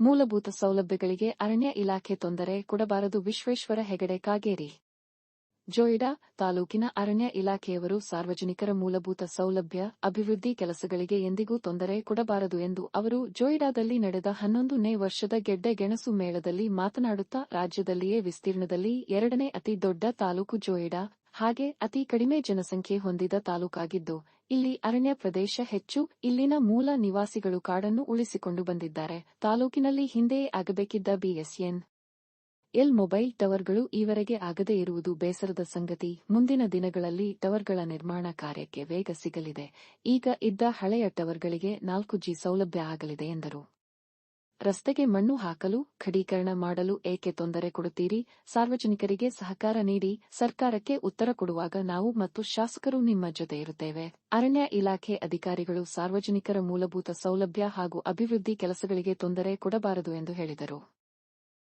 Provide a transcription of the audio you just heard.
ಮೂಲಭೂತ ಸೌಲಭ್ಯಗಳಿಗೆ ಅರಣ್ಯ ಇಲಾಖೆ ತೊಂದರೆ ಕೊಡಬಾರದು. ವಿಶ್ವೇಶ್ವರ ಹೆಗಡೆ, ಕಾಗೇರಿ. ಜೋಯಿಡಾ ತಾಲೂಕಿನ ಅರಣ್ಯ ಇಲಾಖೆಯವರು ಸಾರ್ವಜನಿಕರ ಮೂಲಭೂತ ಸೌಲಭ್ಯ, ಅಭಿವೃದ್ಧಿ ಕೆಲಸಗಳಿಗೆ ಎಂದಿಗೂ ತೊಂದರೆ ಕೊಡಬಾರದು ಎಂದು ಅವರು ಜೋಯಿಡಾದಲ್ಲಿ ನಡೆದ ಹನ್ನೊಂದನೇ ವರ್ಷದ ಗೆಡ್ಡೆ ಗೆಣಸು ಮೇಳದಲ್ಲಿ ಮಾತನಾಡುತ್ತಾ, ರಾಜ್ಯದಲ್ಲಿಯೇ ವಿಸ್ತೀರ್ಣದಲ್ಲಿ ಎರಡನೇ ಅತಿ ದೊಡ್ಡ ತಾಲೂಕು ಜೋಯಿಡಾ. ಹಾಗೆ ಅತಿ ಕಡಿಮೆ ಜನಸಂಖ್ಯೆ ಹೊಂದಿದ ತಾಲೂಕಾಗಿದ್ದು, ಇಲ್ಲಿ ಅರಣ್ಯ ಪ್ರದೇಶ ಹೆಚ್ಚು, ಇಲ್ಲಿನ ಮೂಲ ನಿವಾಸಿಗಳು ಕಾಡನ್ನು ಉಳಿಸಿಕೊಂಡು ಬಂದಿದ್ದಾರೆ. ತಾಲೂಕಿನಲ್ಲಿ ಹಿಂದೆಯೇ ಆಗಬೇಕಿದ್ದ ಬಿಎಸ್ಎನ್ ಎಲ್ ಮೊಬೈಲ್ ಟವರ್ಗಳು ಈವರೆಗೆ ಆಗದೇ ಇರುವುದು ಬೇಸರದ ಸಂಗತಿ. ಮುಂದಿನ ದಿನಗಳಲ್ಲಿ ಟವರ್ಗಳ ನಿರ್ಮಾಣ ಕಾರ್ಯಕ್ಕೆ ವೇಗ ಸಿಗಲಿದೆ. ಈಗ ಇದ್ದ ಹಳೆಯ ಟವರ್ಗಳಿಗೆ ನಾಲ್ಕು ಜಿ ಸೌಲಭ್ಯ ಆಗಲಿದೆ ಎಂದರು. ರಸ್ತೆಗೆ ಮಣ್ಣು ಹಾಕಲು, ಖಡೀಕರಣ ಮಾಡಲು ಏಕೆ ತೊಂದರೆ ಕೊಡುತ್ತೀರಿ? ಸಾರ್ವಜನಿಕರಿಗೆ ಸಹಕಾರ ನೀಡಿ, ಸರ್ಕಾರಕ್ಕೆ ಉತ್ತರ ಕೊಡುವಾಗ ನಾವು ಮತ್ತು ಶಾಸಕರು ನಿಮ್ಮ ಜೊತೆ ಇರುತ್ತೇವೆ. ಅರಣ್ಯ ಇಲಾಖೆ ಅಧಿಕಾರಿಗಳು ಸಾರ್ವಜನಿಕರ ಮೂಲಭೂತ ಸೌಲಭ್ಯ ಹಾಗೂ ಅಭಿವೃದ್ಧಿ ಕೆಲಸಗಳಿಗೆ ತೊಂದರೆ ಕೊಡಬಾರದು ಎಂದು ಹೇಳಿದರು.